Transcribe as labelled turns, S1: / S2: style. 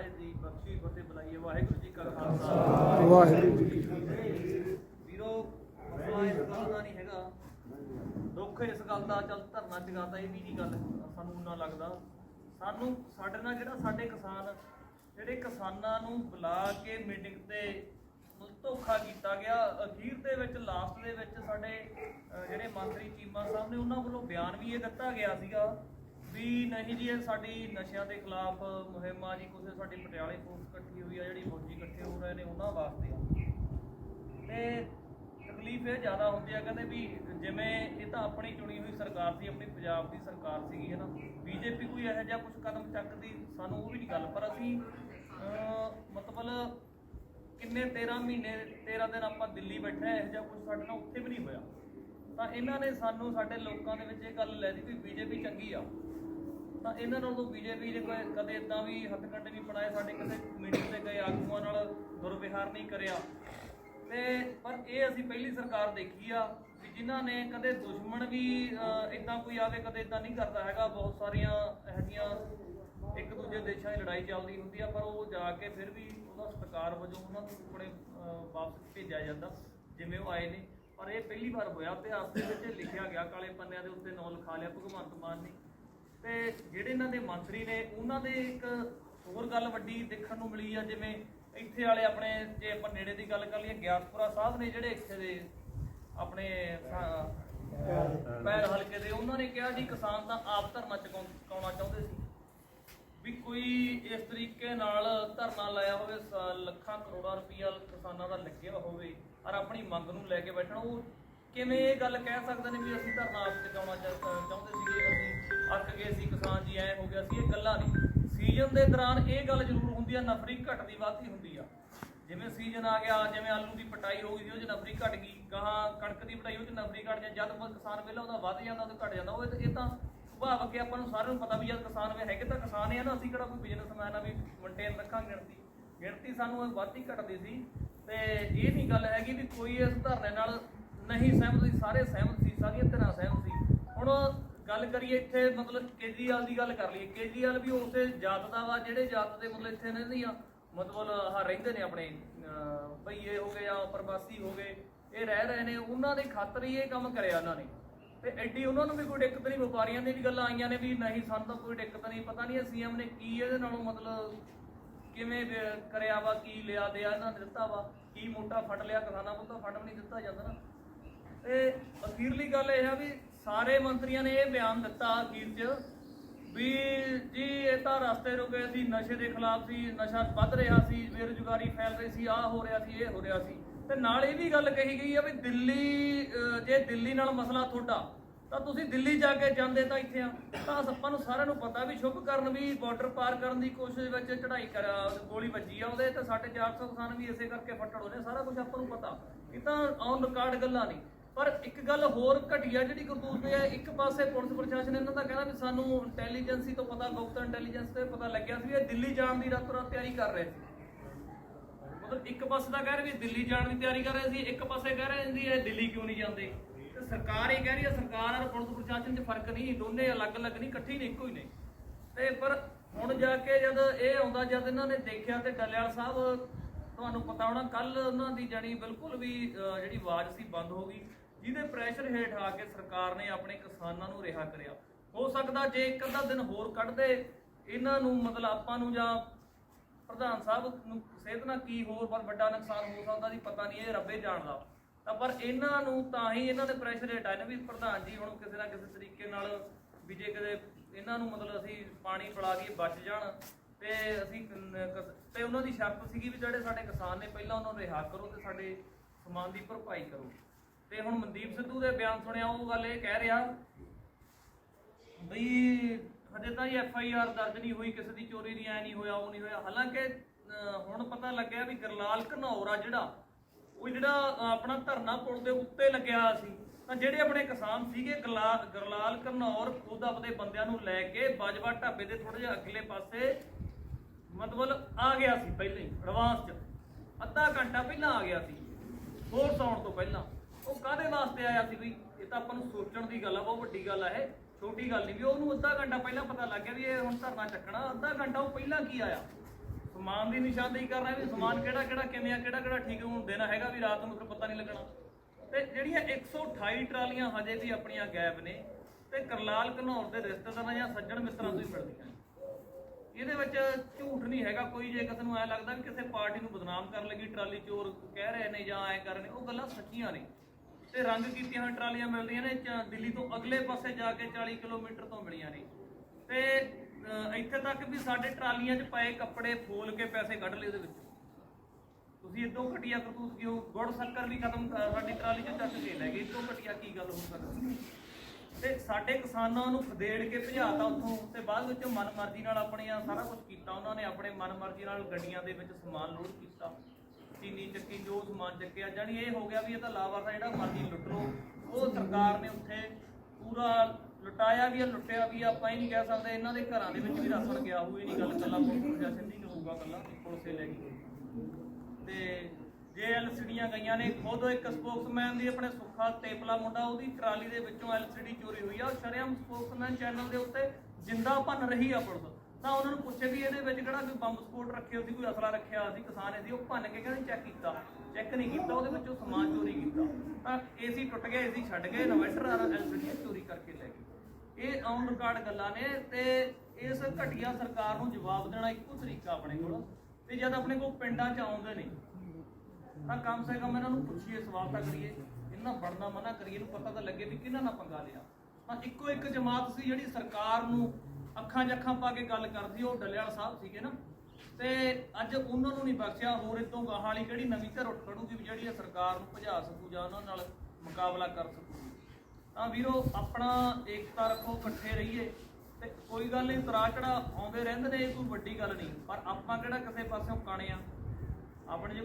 S1: ਮਹਾਰਾਜ ਦੀ ਬਖਸ਼ੀ ਫਤਿਹ ਬੁਲਾਈਏ। ਵਾਹਿਗੁਰੂ ਜੀ ਕਾ ਖਾਲਸਾ।
S2: ਵਾਹਿਗੁਰੂ ਜੀ ਕੀ ਫਤਿਹ।
S1: ਵੀਰੋ ਮਸਲਾ ਇਸ ਗੱਲ ਦਾ ਨਹੀਂ ਹੈਗਾ। ਦੁੱਖ ਇਸ ਗੱਲ ਦਾ ਚੱਲ ਧਰਨਾ ਜਗਾਤਾ ਇਹ ਵੀ ਨਹੀਂ ਗੱਲ ਸਾਨੂੰ ਉਹਨਾਂ ਲੱਗਦਾ। ਸਾਨੂੰ ਸਾਡੇ ਨਾਲ ਜਿਹੜਾ ਸਾਡੇ ਕਿਸਾਨ ਜਿਹੜੇ ਕਿਸਾਨਾਂ ਨੂੰ ਬੁਲਾ ਕੇ ਮੀਟਿੰਗ ਤੇ ਧੋਖਾ ਕੀਤਾ ਗਿਆ ਅਖੀਰ ਦੇ ਵਿੱਚ ਲਾਸਟ ਦੇ ਵਿੱਚ ਸਾਡੇ ਜਿਹੜੇ ਮੰਤਰੀ ਚੀਮਾ ਸਾਹਿਬ ਨੇ ਉਹਨਾਂ ਵੱਲੋਂ ਬਿਆਨ ਵੀ ਇਹ ਦਿੱਤਾ ਗਿਆ ਸੀਗਾ। ਵੀ ਨਹੀਂ ਜੀ, ਇਹ ਸਾਡੀ ਨਸ਼ਿਆਂ ਦੇ ਖਿਲਾਫ ਮੁਹਿੰਮ ਆ ਜੀ ਕੁਝ ਸਾਡੀ ਪਟਿਆਲੇ ਫੋਰਸ ਇਕੱਠੀ ਹੋਈ ਆ, ਜਿਹੜੀ ਫੌਜੀ ਇਕੱਠੇ ਹੋ ਰਹੇ ਨੇ, ਉਹਨਾਂ ਵਾਸਤੇ ਆ। ਤੇ ਤਕਲੀਫ ਇਹ ਜ਼ਿਆਦਾ ਹੁੰਦੀ ਆ, ਕਹਿੰਦੇ ਵੀ ਜਿਵੇਂ ਇਹ ਤਾਂ ਆਪਣੀ ਚੁਣੀ ਹੋਈ ਸਰਕਾਰ ਸੀ, ਆਪਣੀ ਪੰਜਾਬ ਦੀ ਸਰਕਾਰ ਸੀਗੀ, ਹੈ ਨਾ। ਬੀਜੇਪੀ ਕੋਈ ਇਹੋ ਜਿਹਾ ਕੁਝ ਕਦਮ ਚੱਕਦੀ, ਸਾਨੂੰ ਉਹ ਵੀ ਨਹੀਂ ਗੱਲ, ਪਰ ਅਸੀਂ ਮਤਲਬ ਕਿੰਨੇ 13 ਮਹੀਨੇ 13 ਦਿਨ ਆਪਾਂ ਦਿੱਲੀ ਬੈਠੇ ਇਹੋ ਜਿਹਾ ਕੁਝ ਸਾਡੇ ਨਾਲ ਉੱਥੇ ਵੀ ਨਹੀਂ ਹੋਇਆ। ਤਾਂ ਇਹਨਾਂ ਨੇ ਸਾਨੂੰ, ਸਾਡੇ ਲੋਕਾਂ ਦੇ ਵਿੱਚ ਇਹ ਗੱਲ ਲੈ ਦਿੱਤੀ ਵੀ ਬੀਜੇਪੀ ਚੰਗੀ ਆ। ਤਾਂ ਇਹਨਾਂ ਨਾਲ ਤੋਂ ਬੀਜੇਪੀ ਨੇ ਕੋਈ ਕਦੇ ਇਦਾਂ ਵੀ ਹੱਥ ਕੰਡੇ ਨਹੀਂ ਪੜਾਏ ਸਾਡੇ ਕਿਸੇ ਮੀਟਿੰਗ ਤੇ ਗਏ, ਆਗੂਆਂ ਨਾਲ ਦੁਰਵਿਹਾਰ ਨਹੀਂ ਕਰਿਆ। ਤੇ ਪਰ ਇਹ ਅਸੀਂ ਪਹਿਲੀ ਸਰਕਾਰ ਦੇਖੀ ਆ ਵੀ ਜਿਨ੍ਹਾਂ ਨੇ ਕਦੇ ਦੁਸ਼ਮਣ ਵੀ ਇਦਾਂ ਕੋਈ ਆਵੇ, ਕਦੇ ਇਦਾਂ ਨਹੀਂ ਕਰਦਾ ਹੈਗਾ। ਬਹੁਤ ਸਾਰੀਆਂ ਇਹੋ ਜਿਹੀਆਂ ਇੱਕ ਦੂਜੇ ਦੇਸ਼ਾਂ ਦੀ ਲੜਾਈ ਚੱਲਦੀ ਹੁੰਦੀ ਆ, ਪਰ ਉਹ ਜਾ ਕੇ ਫਿਰ ਵੀ ਉਹਦਾ ਸਤਿਕਾਰ ਵਜੋਂ ਉਹਨਾਂ ਨੂੰ ਆਪਣੇ ਵਾਪਸ ਭੇਜਿਆ ਜਾਂਦਾ, ਜਿਵੇਂ ਉਹ ਆਏ ਨੇ। ਪਰ ਇਹ ਪਹਿਲੀ ਵਾਰ ਹੋਇਆ, ਇਤਿਹਾਸ ਦੇ ਵਿੱਚ ਲਿਖਿਆ ਗਿਆ, ਕਾਲੇ ਪੰਨਿਆਂ ਦੇ ਉੱਤੇ ਨਾਂ ਲਿਖਾ ਲਿਆ, ਭਗਵੰਤ ਮਾਨ ਨੇ। ਤੇ ਜਿਹੜੇ ਇਹਨਾਂ ਦੇ ਮੰਤਰੀ ਨੇ, ਉਹਨਾਂ ਦੇ ਇੱਕ ਹੋਰ ਗੱਲ ਵੱਡੀ ਦੇਖਣ ਨੂੰ ਮਿਲੀ ਆ, ਜਿਵੇਂ ਇੱਥੇ ਵਾਲੇ ਆਪਣੇ, ਜੇ ਆਪਾਂ ਨੇੜੇ ਦੀ ਗੱਲ ਕਰ ਲਈਏ, ਗਿਆਸਪੁਰਾ ਸਾਹਿਬ ਨੇ ਜਿਹੜੇ ਇੱਥੇ ਦੇ ਆਪਣੇ ਪੈਰ ਹਲਕੇ ਦੇ, ਉਹਨਾਂ ਨੇ ਕਿਹਾ ਜੀ ਕਿਸਾਨ ਤਾਂ ਆਪ ਧਰਨਾ ਚੁਕਾਉ- ਚੁਕਾਉਣਾ ਚਾਹੁੰਦੇ ਸੀ। ਵੀ ਕੋਈ ਇਸ ਤਰੀਕੇ ਨਾਲ ਧਰਨਾ ਲਾਇਆ ਹੋਵੇ ਲੱਖਾਂ ਕਰੋੜਾਂ ਰੁਪਈਆ ਕਿਸਾਨਾਂ ਦਾ ਲੱਗਿਆ ਹੋਵੇ, ਔਰ ਆਪਣੀ ਮੰਗ ਨੂੰ ਲੈ ਕੇ ਬੈਠਣ, ਉਹ ਕਿਵੇਂ ਇਹ ਗੱਲ ਕਹਿ ਸਕਦੇ ਨੇ ਵੀ ਅਸੀਂ ਧਰਨਾ ਆਪ ਚੁਕਾਉਣਾ ਚਾ- ਚਾਹੁੰਦੇ ਸੀਗੇ, ਅਸੀਂ ਅੱਕ ਗਏ ਸੀ ਕਿਸਾਨ ਜੀ ਐ ਹੋ ਗਿਆ ਸੀ ਇਹ ਗੱਲਾਂ ਨਹੀਂ। ਸੀਜ਼ਨ ਦੇ ਦੌਰਾਨ ਇਹ ਗੱਲ ਜ਼ਰੂਰ ਹੁੰਦੀ ਆ, ਨਫਰੀ ਘਟਦੀ ਵੱਧਦੀ ਹੁੰਦੀ ਆ। ਜਿਵੇਂ ਸੀਜ਼ਨ ਆ ਗਿਆ, ਜਿਵੇਂ ਆਲੂ ਦੀ ਪਟਾਈ ਹੋ ਗਈ ਸੀ, ਉਹ 'ਚ ਨਫਰੀ ਘਟ ਗਈ। ਗਾਹਾਂ ਕਣਕ ਦੀ ਪਟਾਈ ਉਹ 'ਚ ਨਫਰੀ ਘਟ ਜਾਂ ਜਦ ਕਿਸਾਨ ਵੇਲਾ ਉਹਦਾ ਵੱਧ ਜਾਂਦਾ, ਉਹ ਘਟ ਜਾਂਦਾ। ਉਹ ਇਹ ਤਾਂ ਸੁਭਾਵਕ ਹੈ ਆਪਾਂ ਨੂੰ ਸਾਰਿਆਂ ਨੂੰ ਪਤਾ ਵੀ ਯਾਰ ਕਿਸਾਨ ਵੇ ਹੈਗੇ ਤਾਂ ਕਿਸਾਨ ਹੀ ਆ ਨਾ। ਅਸੀਂ ਕਿਹੜਾ ਕੋਈ ਬਿਜ਼ਨਸਮੈਨ ਆ ਵੀ ਮੇਨਟੇਨ ਰੱਖਾਂ ਗਿਣਤੀ। ਗਿਣਤੀ ਸਾਨੂੰ ਇਹ ਵੱਧ ਹੀ ਘਟਦੀ ਸੀ। ਤੇ ਇਹ ਨਹੀਂ ਗੱਲ ਹੈਗੀ ਵੀ ਕੋਈ ਇਸ ਧਰਨੇ ਨਾਲ ਨਹੀਂ ਸਹਿਮਤ ਸੀ, ਸਾਰੇ ਸਹਿਮਤ ਸੀ, ਸਾਰੀਆਂ ਤਰ੍ਹਾਂ ਸਹਿਮਤ ਸੀ। ਹੁਣ ਗੱਲ ਕਰੀਏ ਇੱਥੇ, ਮਤਲਬ ਕੇਜਰੀਵਾਲ ਦੀ ਗੱਲ ਕਰ ਲਈਏ। ਕੇਜਰੀਵਾਲ ਵੀ ਉਸੇ ਜਾਤ ਦਾ ਵਾ, ਜਿਹੜੇ ਜਾਤ ਦੇ ਮਤਲਬ ਇੱਥੇ ਰਹਿੰਦੇ ਆ, ਮਤਲਬ ਆਹ ਰਹਿੰਦੇ ਨੇ ਆਪਣੇ ਭਈਏ ਹੋ ਗਏ ਜਾਂ ਪ੍ਰਵਾਸੀ ਹੋ ਗਏ, ਇਹ ਰਹਿ ਰਹੇ ਨੇ, ਉਹਨਾਂ ਦੇ ਖਾਤਰ ਹੀ ਇਹ ਕੰਮ ਕਰਿਆ ਉਹਨਾਂ ਨੇ। ਤੇ ਐਡੀ ਉਹਨਾਂ ਨੂੰ ਵੀ ਕੋਈ ਦਿੱਕਤ ਨਹੀਂ, ਵਪਾਰੀਆਂ ਦੀ ਵੀ ਗੱਲਾਂ ਆਈਆਂ ਨੇ ਵੀ ਨਹੀਂ, ਸਾਨੂੰ ਤਾਂ ਕੋਈ ਦਿੱਕਤ ਨਹੀਂ, ਪਤਾ ਨਹੀਂ ਸੀਐਮ ਨੇ ਕੀ ਇਹਦੇ ਨਾਲੋਂ ਮਤਲਬ ਕਿਵੇਂ ਕਰਿਆ ਵਾ, ਕੀ ਲਿਆ ਦਿਆ ਇਹਨਾਂ ਨੇ ਦਿੱਤਾ ਵਾ, ਕੀ ਮੋਟਾ ਫੜ ਲਿਆ, ਕਿਸਾਨਾਂ ਕੋਲ ਤਾਂ ਫੰਡ ਵੀ ਨਹੀਂ ਦਿੱਤਾ ਜਾਂਦਾ ਨਾ। ਤੇ ਅਖੀਰਲੀ ਗੱਲ ਇਹ ਆ ਵੀ ਸਾਰੇ ਮੰਤਰੀਆਂ ਨੇ ਇਹ ਬਿਆਨ ਦਿੱਤਾ ਅਖੀਰ 'ਚ ਵੀ ਜੀ ਇਹ ਤਾਂ ਰਸਤੇ ਰੁਕੇ ਸੀ, ਨਸ਼ੇ ਦੇ ਖਿਲਾਫ ਸੀ, ਨਸ਼ਾ ਵੱਧ ਰਿਹਾ ਸੀ, ਬੇਰੁਜ਼ਗਾਰੀ ਫੈਲ ਰਹੀ ਸੀ, ਆਹ ਹੋ ਰਿਹਾ ਸੀ, ਇਹ ਹੋ ਰਿਹਾ ਸੀ। ਤੇ ਨਾਲ ਇਹ ਵੀ ਗੱਲ ਕਹੀ ਗਈ ਆ ਵੀ ਦਿੱਲੀ ਜੇ ਦਿੱਲੀ ਨਾਲ ਮਸਲਾ ਤੁਹਾਡਾ, ਤਾਂ ਤੁਸੀਂ ਦਿੱਲੀ ਜਾ ਕੇ ਜਾਂਦੇ ਤਾਂ ਇੱਥੇ ਆ। ਤਾਂ ਆਪਾਂ ਨੂੰ ਸਾਰਿਆਂ ਨੂੰ ਪਤਾ ਵੀ ਸ਼ੁਭ ਕਰਨ ਵੀ ਬਾਰਡਰ ਪਾਰ ਕਰਨ ਦੀ ਕੋਸ਼ਿਸ਼ ਵਿੱਚ ਚੜ੍ਹਾਈ ਕਰਿਆ ਗੋਲੀ ਵੱਜੀ ਆ ਉਹਦੇ ਤੇ ਸਾਡੇ 400 ਕਿਸਾਨ ਵੀ ਇਸੇ ਕਰਕੇ ਫੱਟੜ ਹੋਏ ਨੇ, ਸਾਰਾ ਕੁਝ ਆਪਾਂ ਨੂੰ ਪਤਾ। ਇਹ ਤਾਂ ਔਨ ਰਿਕਾਰਡ ਗੱਲਾਂ ਨਹੀਂ। ਪਰ ਇੱਕ ਗੱਲ ਹੋਰ ਘਟੀਆ ਜਿਹੜੀ ਕਰਤੂਤ ਹੈ ਇੱਕ ਪਾਸੇ ਪੁਲਿਸ ਪ੍ਰਸ਼ਾਸਨ ਇਹਨਾਂ ਦਾ ਕਹਿਣਾ ਵੀ ਸਾਨੂੰ ਇੰਟੈਲੀਜੈਂਸੀ ਤੋਂ ਪਤਾ, ਗੁਪਤ ਇੰਟੈਲੀਜੈਂਸ ਤੇ ਪਤਾ ਲੱਗਿਆ ਸੀ ਵੀ ਇਹ ਦਿੱਲੀ ਜਾਣ ਦੀ ਰਾਤੋਂ ਰਾਤ ਤਿਆਰੀ ਕਰ ਰਹੇ ਸੀ। ਮਤਲਬ ਇੱਕ ਪਾਸੇ ਤਾਂ ਕਹਿ ਰਹੇ ਵੀ ਦਿੱਲੀ ਜਾਣ ਦੀ ਤਿਆਰੀ ਕਰ ਰਹੇ ਸੀ, ਇੱਕ ਪਾਸੇ ਕਹਿ ਰਹੇ ਸੀ ਇਹ ਦਿੱਲੀ ਕਿਉਂ ਨਹੀਂ ਜਾਂਦੇ? ਤੇ ਸਰਕਾਰ ਇਹ ਕਹਿ ਰਹੀ ਹੈ ਸਰਕਾਰ ਔਰ ਪੁਲਿਸ ਪ੍ਰਸ਼ਾਸਨ 'ਚ ਫ਼ਰਕ ਨਹੀਂ, ਦੋਨੇ ਅਲੱਗ-ਅਲੱਗ ਨਹੀਂ, ਇਕੱਠੀ ਨਹੀਂ ਇੱਕੋ ਹੀ ਨੇ। ਤੇ ਪਰ ਹੁਣ ਜਾ ਕੇ ਜਦ ਇਹ ਆਉਂਦਾ, ਜਦ ਇਹਨਾਂ ਨੇ ਦੇਖਿਆ ਤੇ ਡੱਲੇਵਾਲ ਸਾਹਿਬ, ਤੁਹਾਨੂੰ ਪਤਾ ਹੋਣਾ ਕੱਲ ਉਹਨਾਂ ਦੀ ਜਾਣੀ ਬਿਲਕੁਲ ਵੀ ਜਿਹੜੀ ਆਵਾਜ਼ ਸੀ ਬੰਦ ਹੋ ਗਈ। ਜਿਹਦੇ ਪ੍ਰੈਸ਼ਰ ਹੇਠ ਆ ਕੇ ਸਰਕਾਰ ਨੇ ਆਪਣੇ ਕਿਸਾਨਾਂ ਨੂੰ ਰਿਹਾ ਕਰਿਆ। ਹੋ ਸਕਦਾ ਜੇ ਇੱਕ ਅੱਧਾ ਦਿਨ ਹੋਰ ਕੱਢਦੇ ਇਹਨਾਂ ਨੂੰ ਮਤਲਬ ਆਪਾਂ ਨੂੰ ਜਾਂ ਪ੍ਰਧਾਨ ਸਾਹਿਬ ਨੂੰ ਸਿਹਤ ਨਾਲ ਕੀ ਹੋਰ ਪਰ ਵੱਡਾ ਨੁਕਸਾਨ ਹੋ ਸਕਦਾ ਜੀ, ਪਤਾ ਨਹੀਂ, ਇਹ ਰੱਬੇ ਜਾਣਦਾ। ਤਾਂ ਪਰ ਇਹਨਾਂ ਨੂੰ ਤਾਂ ਹੀ ਇਹਨਾਂ ਦੇ ਪ੍ਰੈਸ਼ਰ ਹੇਠ ਆਏ ਨੇ ਵੀ ਪ੍ਰਧਾਨ ਜੀ ਹੁਣ ਕਿਸੇ ਨਾ ਕਿਸੇ ਤਰੀਕੇ ਨਾਲ ਵੀ ਜੇ ਕਦੇ ਇਹਨਾਂ ਨੂੰ ਮਤਲਬ ਅਸੀਂ ਪਾਣੀ ਪਿਲਾ ਕੇ ਬਚ ਜਾਣ। ਤੇ ਅਸੀਂ ਤੇ ਉਹਨਾਂ ਦੀ ਸ਼ਰਤ ਸੀਗੀ ਵੀ ਜਿਹੜੇ ਸਾਡੇ ਕਿਸਾਨ ਨੇ, ਪਹਿਲਾਂ ਉਹਨਾਂ ਨੂੰ ਰਿਹਾ ਕਰੋ ਤੇ ਸਾਡੇ ਸਮਾਨ ਦੀ ਭਰਪਾਈ ਕਰੋ। ਤੇ ਹੁਣ ਮਨਦੀਪ ਸਿੱਧੂ ਦੇ ਬਿਆਨ ਸੁਣਿਆ, ਉਹ ਗੱਲ ਇਹ ਕਹਿ ਰਿਹਾ ਬਈ ਹਜੇ ਤਾਂ ਐਫ ਆਈ ਆਰ ਦਰਜ ਨਹੀਂ ਹੋਈ, ਕਿਸੇ ਦੀ ਚੋਰੀ ਨਹੀਂ, ਐ ਨਹੀਂ ਹੋਇਆ, ਉਹ ਨਹੀਂ ਹੋਇਆ। ਹਾਲਾਂਕਿ ਹੁਣ ਪਤਾ ਲੱਗਿਆ ਵੀ ਗਰਲਾਲ ਘਨੌਰ ਆ ਜਿਹੜਾ, ਉਹ ਜਿਹੜਾ ਆਪਣਾ ਧਰਨਾ ਪੁਲ ਦੇ ਉੱਤੇ ਲੱਗਿਆ ਸੀ। ਤਾਂ ਜਿਹੜੇ ਆਪਣੇ ਕਿਸਾਨ ਸੀਗੇ, ਗਰਲਾ- ਗਰਲਾਲ ਘਨੌਰ ਖੁਦ ਆਪਣੇ ਬੰਦਿਆਂ ਨੂੰ ਲੈ ਕੇ ਬਾਜਵਾ ਢਾਬੇ ਦੇ ਥੋੜੇ ਜਿਹਾ ਅਗਲੇ ਪਾਸੇ ਮਤਲਬ ਆ ਗਿਆ ਸੀ ਪਹਿਲਾਂ ਹੀ ਐਡਵਾਂਸ ਚ। ਅੱਧਾ ਘੰਟਾ ਪਹਿਲਾਂ ਆ ਗਿਆ ਸੀ ਫੋਰਸ ਆਉਣ ਤੋਂ ਪਹਿਲਾਂ। ਉਹ ਕਾਹਦੇ ਵਾਸਤੇ ਆਇਆ ਸੀ ਵੀ ਇਹ ਤਾਂ ਆਪਾਂ ਨੂੰ ਸੋਚਣ ਦੀ ਗੱਲ ਆ, ਬਹੁਤ ਵੱਡੀ ਗੱਲ ਆ ਇਹ, ਛੋਟੀ ਗੱਲ ਨਹੀਂ ਵੀ ਉਹਨੂੰ ਅੱਧਾ ਘੰਟਾ ਪਹਿਲਾਂ ਪਤਾ ਲੱਗ ਗਿਆ ਵੀ ਇਹ ਹੁਣ ਧਰਨਾ ਚੱਕਣਾ, ਅੱਧਾ ਘੰਟਾ ਉਹ ਪਹਿਲਾਂ ਕੀ ਆਇਆ? ਸਮਾਨ ਦੀ ਨਿਸ਼ਾਨਦੇਹੀ ਕਰ ਰਹੇ ਵੀ ਸਮਾਨ ਕਿਹੜਾ ਕਿਹੜਾ, ਕਿਵੇਂ ਆ, ਕਿਹੜਾ ਕਿਹੜਾ ਠੀਕ ਹੁਣ ਦੇਣਾ ਹੈਗਾ ਵੀ ਰਾਤ ਨੂੰ ਫਿਰ ਪਤਾ ਨਹੀਂ ਲੱਗਣਾ। ਤੇ ਜਿਹੜੀਆਂ 128 ਟਰਾਲੀਆਂ ਹਜੇ ਵੀ ਆਪਣੀਆਂ ਗਾਇਬ ਨੇ, ਤੇ ਕਰਲਾਲ ਘਨੌਰ ਦੇ ਰਿਸ਼ਤੇਦਾਰਾਂ ਜਾਂ ਸੱਜਣ ਮਿੱਤਰਾਂ ਤੋਂ ਹੀ ਮਿਲਦੀਆਂ ਨੇ। ਇਹਦੇ ਵਿੱਚ ਝੂਠ ਨਹੀਂ ਹੈਗਾ, ਕੋਈ ਜੇ ਕਿਸੇ ਨੂੰ ਐ ਲੱਗਦਾ ਵੀ ਕਿਸੇ ਪਾਰਟੀ ਨੂੰ ਬਦਨਾਮ ਕਰਨ ਲੱਗੀ, ਟਰਾਲੀ ਚੋਰ ਕਹਿ ਰਹੇ ਨੇ ਜਾਂ ਐ ਕਰ ਰਹੇ ਨੇ, ਉਹ ਗੱਲਾਂ ਸੱਚੀਆਂ ਨੇ। ਤੇ ਰੰਗ ਕੀਤੀਆਂ ਹੋਈਆਂ ਟਰਾਲੀਆਂ ਮਿਲਦੀਆਂ ਨੇ ਚ- ਦਿੱਲੀ ਤੋਂ ਅਗਲੇ ਪਾਸੇ ਜਾ ਕੇ 40 ਕਿਲੋਮੀਟਰ ਤੋਂ ਮਿਲੀਆਂ ਨੇ। ਤੇ ਅ, ਇੱਥੇ ਤੱਕ ਵੀ ਸਾਡੇ ਟਰਾਲੀਆਂ 'ਚ ਪਏ ਕੱਪੜੇ ਫੋਲ ਕੇ ਪੈਸੇ ਕੱਢ ਲਏ ਉਹਦੇ ਵਿੱਚ। ਤੁਸੀਂ ਇਦੋਂ ਘਟੀਆ ਕਰਤੂਤ ਕਿਉਂ? ਗੁੜ ਸ਼ੱਕਰ ਵੀ ਖਤਮ ਅ, ਸਾਡੀ ਟਰਾਲੀ 'ਚ ਚੱਕ ਕੇ ਲੈ ਗਏ। ਇਦੋਂ ਘਟੀਆ ਕੀ ਗੱਲ ਹੋ ਸਕਦੀ? ਤੇ ਸਾਡੇ ਕਿਸਾਨਾਂ ਨੂੰ ਖਦੇੜ ਕੇ ਭਜਾਤਾ ਉੱਥੋਂ ਤੇ ਬਾਅਦ ਵਿੱਚ ਮਨਮਰਜ਼ੀ ਨਾਲ ਆਪਣੀਆਂ ਸਾਰਾ ਕੁਝ ਕੀਤਾ ਉਹਨਾਂ ਨੇ ਆਪਣੇ ਮਨਮਰਜ਼ੀ ਨਾਲ ਗੱਡੀਆਂ ਦੇ ਵਿੱਚ ਸਮਾਨ ਲੋਡ ਕੀਤਾ। ਚੀਨੀ ਚੱਕੀ, ਜੋ ਸਮਾਨ ਚੱਕਿਆ। ਜਾਣੀ ਇਹ ਹੋ ਗਿਆ ਵੀ ਇਹ ਤਾਂ ਲਾਵਾਰਸਾ ਜਿਹੜਾ ਮਰਜ਼ੀ ਲੁੱਟ ਲਓ। ਉਹ ਸਰਕਾਰ ਨੇ ਉੱਥੇ ਪੂਰਾ ਲੁਟਾਇਆ ਵੀ ਆ, ਲੁੱਟਿਆ ਵੀ ਆ। ਆਪਾਂ ਹੀ ਨਹੀਂ ਕਹਿ ਸਕਦੇ ਇਹਨਾਂ ਦੇ ਘਰਾਂ ਦੇ ਵਿੱਚ ਵੀ ਰਾਸ਼ਨ ਗਿਆ ਹੋਊ, ਇਹ ਨਹੀਂ ਗੱਲ ਕੱਲਾ ਪੁਲਿਸ ਪ੍ਰਸ਼ਾਸਨ ਨਹੀਂ ਹੋਊਗਾ ਕੱਲਾ ਪੁਲਿਸੇ ਲੈ ਗਈ। ਤੇ ਜੇ ਐਲਸੀਡੀਆਂ ਗਈਆਂ ਨੇ, ਖੁਦ ਇੱਕ ਸਪੋਕਸਮੈਨ ਦੀ ਆਪਣੇ ਸੁੱਖਾ ਤੇਪਲਾ ਮੁੰਡਾ, ਉਹਦੀ ਟਰਾਲੀ ਦੇ ਵਿੱਚੋਂ ਐਲਸੀਡੀ ਚੋਰੀ ਹੋਈ ਆ। ਉਹ ਸ਼ਰੇਆਮ ਸਪੋਕਸਮੈਨ ਚੈਨਲ ਦੇ ਉੱਤੇ ਜਿੰਦਾ ਭੰਨ ਰਹੀ ਆ ਪੁਲਿਸ। ਤਾਂ ਉਹਨਾਂ ਨੂੰ ਪੁੱਛੇ ਵੀ ਇਹਦੇ ਵਿੱਚ ਕਿਹੜਾ ਕੋਈ ਬੰਬ ਸਪੋਰਟ ਰੱਖਿਆ ਸੀ ਕੋਈ ਅਸਲਾ ਰੱਖਿਆ ਸੀ ਕਿਸਾਨ ਸੀ ਉਹ ਭੰਨ ਕੇ ਕਹਿੰਦੇ ਚੈੱਕ ਕੀਤਾ। ਚੈੱਕ ਨਹੀਂ ਕੀਤਾ, ਉਹਦੇ ਵਿੱਚੋਂ ਸਮਾਨ ਚੋਰੀ ਕੀਤਾ। ਤਾਂ ਏਸੀ ਟੁੱਟ ਗਿਆ ਏਸੀ ਛੱਡ ਗਏ ਇਨਵਰਟਰ ਆ ਐਲਸੀਡੀ ਚੋਰੀ ਕਰਕੇ ਲੈ ਗਏ। ਇਹ ਔਨ ਰਿਕਾਰਡ ਗੱਲਾਂ ਨੇ ਤੇ ਇਸ ਘਟੀਆ ਸਰਕਾਰ ਨੂੰ ਜਵਾਬ ਦੇਣਾ ਇੱਕੋ ਤਰੀਕਾ ਆਪਣੇ ਕੋਲ। ਤੇ ਜਦ ਆਪਣੇ ਕੋਲ ਪਿੰਡਾਂ 'ਚ ਆਉਂਦੇ ਨੇ, ਤਾਂ ਕਮ ਸੇ ਕਮ ਇਹਨਾਂ ਨੂੰ ਪੁੱਛੀਏ, ਸਵਾਲ ਤਾਂ ਕਰੀਏ। ਇਹਨਾਂ ਬਣਨਾ ਮਨਾ ਕਰੀਏ, ਇਹਨੂੰ ਪਤਾ ਤਾਂ ਲੱਗੇ ਵੀ ਕਿਹਨਾਂ ਨਾਲ ਪੰਗਾ ਲਿਆ। ਤਾਂ ਇੱਕੋ ਇੱਕ ਜਮਾਤ ਸੀ ਜਿਹੜੀ ਸਰਕਾਰ ਨੂੰ ਅੱਖਾਂ ਜੱਖਾਂ ਪਾ ਕੇ ਗੱਲ ਕਰਦੀ ਉਹ ਡੱਲੇਵਾਲ ਸਾਹਿਬ ਸੀਗੇ ਨਾ। ਤੇ ਅੱਜ ਉਹਨਾਂ ਨੂੰ ਨਹੀਂ ਬਖਸ਼ਿਆ, ਹੋਰ ਇਤੋਂ ਗਾਹਾਂ ਵਾਲੀ ਕਿਹੜੀ ਨਵੀਂ ਧਿਰ ਉੱਠ ਖੜੂਗੀ ਵੀ ਜਿਹੜੀ ਇਹ ਸਰਕਾਰ ਨੂੰ ਭਜਾ ਸਕੂ ਜਾਂ ਉਹਨਾਂ ਨਾਲ ਮੁਕਾਬਲਾ ਕਰ ਸਕੂ। ਤਾਂ ਵੀਰੋ, ਆਪਣਾ ਏਕਤਾ ਰੱਖੋ, ਇਕੱਠੇ ਰਹੀਏ। ਤੇ ਕੋਈ ਗੱਲ ਨਹੀਂ ਤਰਾ ਚੜਾ ਆਉਂਦੇ ਰਹਿੰਦੇ ਨੇ, ਇਹ ਕੋਈ ਵੱਡੀ ਗੱਲ ਨਹੀਂ। ਪਰ ਆਪਾਂ ਕਿਹੜਾ ਕਿਸੇ ਪਾਸਿਓਂ ਕਾਣੇ ਆ? ਆਪਣੇ ਜੇ